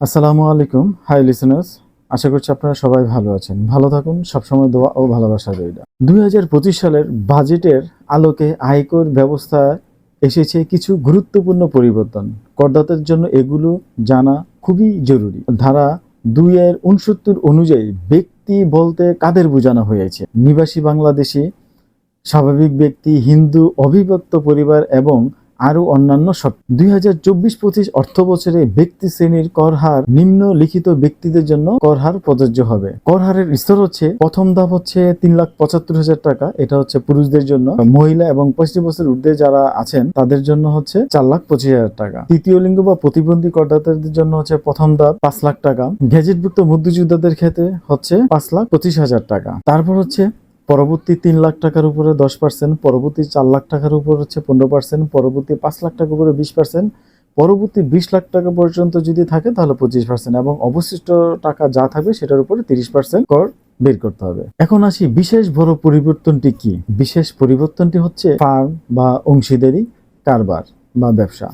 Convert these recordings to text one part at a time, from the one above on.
আসসালামু আলাইকুম। High listeners আশা করছি আপনারা সবাই ভালো আছেন। ভালো থাকুন, সবসময় দোয়া ও ভালোবাসা রইল। দুই হাজার পঁচিশ সালের বাজেটের আলোকে আয়কর ব্যবস্থায় এসেছে কিছু গুরুত্বপূর্ণ পরিবর্তন। করদাতার জন্য এগুলো জানা খুবই জরুরি। ধারা দুই এর উনসত্তর অনুযায়ী ব্যক্তি বলতে কাদের বোঝানো হয়েছে? নিবাসী বাংলাদেশি, স্বাভাবিক ব্যক্তি, হিন্দু, অবিভক্ত পরিবার এবং আরও অন্যান্য সব দুই হাজার চব্বিশ পঁচিশ অর্থ বছরে ব্যক্তি শ্রেণির কর হার নিম্নলিখিত ব্যক্তিদের জন্য কর হার প্রযোজ্য হবে। কর হারের স্তর হচ্ছে, প্রথম ধাপ হচ্ছে তিন লাখ পঁচাত্তর হাজার টাকা। এটা হচ্ছে পুরুষদের জন্য। মহিলা এবং পঁচিশ বছর ঊর্ধ্বে যারা আছেন, তাদের জন্য হচ্ছে চার লাখ পঁচিশ হাজার টাকা। তৃতীয় লিঙ্গ বা প্রতিবন্ধী করদাতাদের জন্য হচ্ছে প্রথম ধাপ পাঁচ লাখ টাকা। গ্যাজেটভুক্ত মধ্যযোদ্ধাদের ক্ষেত্রে হচ্ছে পাঁচ লাখ পঁচিশ হাজার টাকা। তারপর হচ্ছে পরবর্তী তিন লাখ টাকার উপরে দশ পার্সেন্ট পরবর্তী চার লাখ টাকার উপর হচ্ছে পনেরো পার্সেন্ট পরবর্তী পাঁচ লাখ টাকার উপরে বিশ পার্সেন্ট পরবর্তী বিশ লাখ টাকা পর্যন্ত যদি থাকে তাহলে পঁচিশ পার্সেন্ট এবং অবশিষ্ট টাকা যা থাকবে সেটার উপরে তিরিশ পার্সেন্ট কর বের করতে হবে। এখন আসি বিশেষ বড় পরিবর্তনটি কি? বিশেষ পরিবর্তনটি হচ্ছে ফার্ম বা অংশীদারি, কারবার বা ব্যবসা।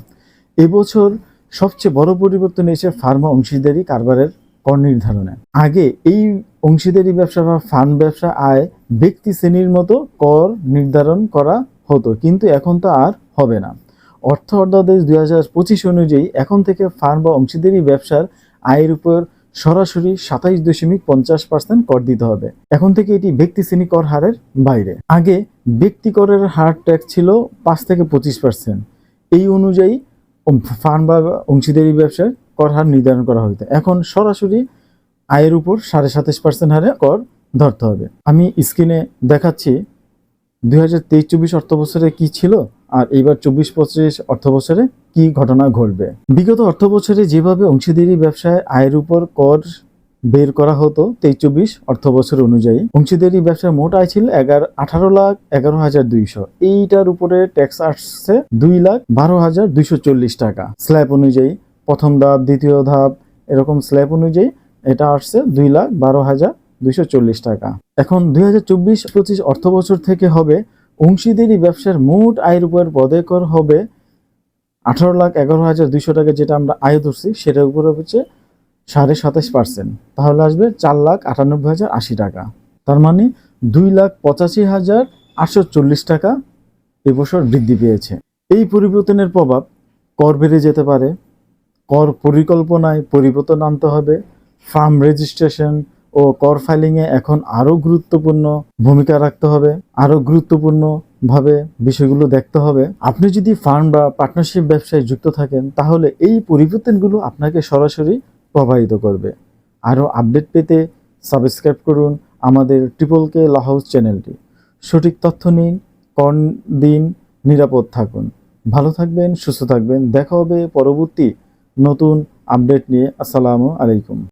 এবছর সবচেয়ে বড় পরিবর্তন এসে ফার্মা অংশীদারি কারবারের কর নির্ধারণে। আগে এই অংশীদারি ব্যবসা বা ফান্ড ব্যবসা আয় ব্যক্তি শ্রেণির মতো কর নির্ধারণ করা হতো, কিন্তু এখন তো আর হবে না। অর্থ অর্ধাদেশ দুই হাজার পঁচিশ অনুযায়ী এখন থেকে ফার্ম বা অংশীদারি ব্যবসার আয়ের উপর সরাসরি সাতাইশ দশমিক পঞ্চাশ পার্সেন্ট কর দিতে হবে। এখন থেকে এটি ব্যক্তি শ্রেণি কর হারের বাইরে। আগে ব্যক্তি করের হার ট্যাক্স ছিল পাঁচ থেকে পঁচিশ পার্সেন্ট। এই অনুযায়ী ফার্ম বা অংশীদারি ব্যবসার কর হার নির্ধারণ করা হইতো এখন সরাসরি আয়ের উপর সাড়ে সাতাশ পার্সেন্ট হারে কর ধরতে হবে। আমি স্ক্রিনে দেখাচ্ছি দুই হাজার তেইশ চব্বিশ অর্থ বছরে কি ছিল আর এইবার চব্বিশ পঁচিশ অর্থ বছরে কি ঘটনা ঘটবে। বিগত অর্থ বছরে যেভাবে অংশীদারি ব্যবসায় আয়ের উপর কর বের করা হতো, তেইশ চব্বিশ অর্থ বছর অনুযায়ী অংশীদারি ব্যবসার মোট আয় ছিল এগারো, আঠারো লাখ এগারো হাজার দুইশো। এইটার উপরে ট্যাক্স আসছে দুই লাখ বারো হাজার দুইশো চল্লিশ টাকা। স্ল্যাব অনুযায়ী প্রথম ধাপ, দ্বিতীয় ধাপ, এরকম স্ল্যাব অনুযায়ী এটা আসছে দুই লাখ বারো হাজার দুইশো চল্লিশ টাকা। এখন দুই হাজার চব্বিশ পঁচিশ অর্থ বছর থেকে হবে, অংশীদারি ব্যবসার মোট আয়ের উপর পদে কর হবে আঠারো লাখ এগারো হাজার দুইশো টাকা, যেটা আমরা আয় ধরছি, সেটার উপরে হচ্ছে সাড়ে সাতাশ পার্সেন্ট। তাহলে আসবে চার লাখ আটানব্বই হাজার আশি টাকা। তার মানে দুই লাখ পঁচাশি হাজার আটশো চল্লিশ টাকা এবছর বৃদ্ধি পেয়েছে। এই পরিবর্তনের প্রভাব কর বেড়ে যেতে পারে, কর পরিকল্পনায় পরিবর্তন আনতে হবে ফার্ম রেজিস্ট্রেশন ও কর ফাইলিংয়ে এখন আরও গুরুত্বপূর্ণ ভূমিকা রাখতে হবে, আরও গুরুত্বপূর্ণ ভাবে বিষয়গুলো দেখতে হবে। আপনি যদি ফার্ম বা পার্টনারশিপ ব্যবসায় যুক্ত থাকেন, তাহলে এই পরিবর্তনগুলো আপনাকে সরাসরি প্রভাবিত করবে। আরও আপডেট পেতে সাবস্ক্রাইব করুন আমাদের ট্রিপল কে লাহাউস চ্যানেলটি। সঠিক তথ্য নিন কর দিন, নিরাপদ থাকুন। ভালো থাকবেন, সুস্থ থাকবেন। দেখা হবে পরবর্তী নতুন আপডেট নিয়ে। আসসালামু আলাইকুম।